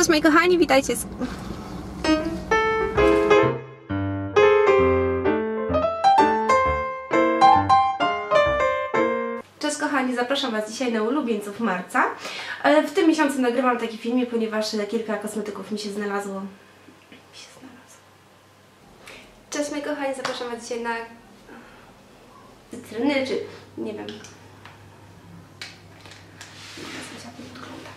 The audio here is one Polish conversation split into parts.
Cześć moi kochani, witajcie. z- Cześć kochani, zapraszam Was dzisiaj na ulubieńców marca. E, W tym miesiącu nagrywam taki filmik, ponieważ e, kilka kosmetyków mi się znalazło. Mi się znalazło. Cześć moi kochani, zapraszam Was dzisiaj na cytryny, czy nie wiem. Teraz to wygląda.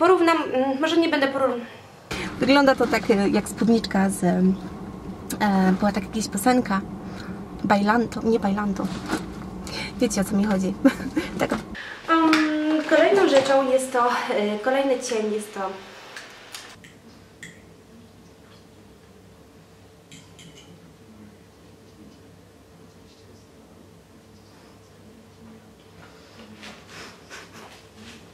E, Porównam, mm, może nie będę porównać. Wygląda to tak e, jak spódniczka z... E, była taka jakaś piosenka. Bailanto, nie bailanto. Wiecie o co mi chodzi. tak. Um, kolejną rzeczą jest to, e, kolejny cień jest to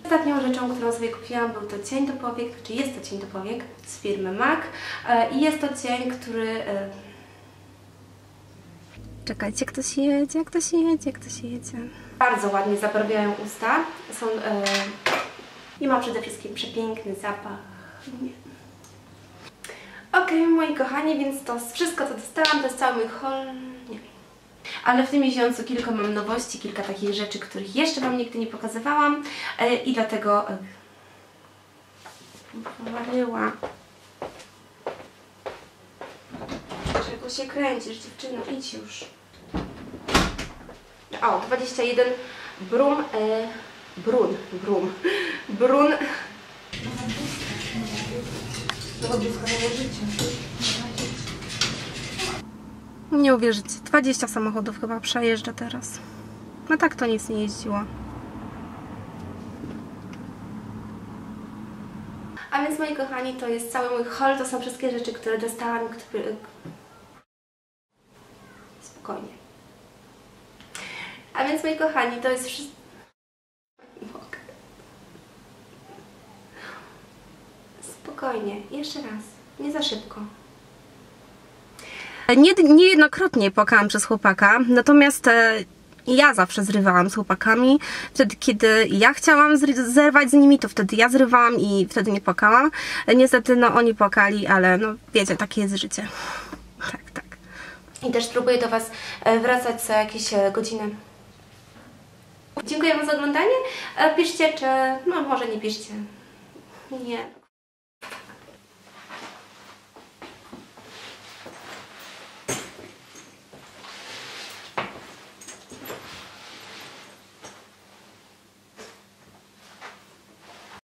Ostatnią rzeczą, którą sobie kupiłam był to cień do powiek, czy jest to cień do powiek z firmy MAC e, i jest to cień, który... e, Czekajcie, ktoś jedzie, ktoś jedzie, ktoś jedzie. Bardzo ładnie zabarwiają usta. Są... E, I ma przede wszystkim przepiękny zapach. Okej, moi kochani, więc to wszystko, co dostałam, to jest cały mój haul. Ale w tym miesiącu kilka mam nowości, kilka takich rzeczy, których jeszcze Wam nigdy nie pokazywałam e, i dlatego e, powaryła. Czego się kręcisz, dziewczyno? Idź już. O, 21 brum, e, brun, brum, brun. Nie uwierzycie, 20 samochodów chyba przejeżdża teraz. No tak to nic nie jeździło. A więc moi kochani, to jest cały mój haul, to są wszystkie rzeczy, które dostałam, które... Spokojnie. A więc moi kochani, to jest wszystko... Spokojnie, jeszcze raz. Nie za szybko. Nie, niejednokrotnie płakałam przez chłopaka, natomiast e, ja zawsze zrywałam z chłopakami. Wtedy, kiedy ja chciałam zerwać z nimi, to wtedy ja zrywałam i wtedy nie płakałam. Niestety, no oni płakali, ale no wiecie, takie jest życie. Tak, tak. I też spróbuję do Was e, wracać co jakieś e, godziny. Dziękuję Wam za oglądanie. Piszcie, czy... no może nie piszcie. Nie.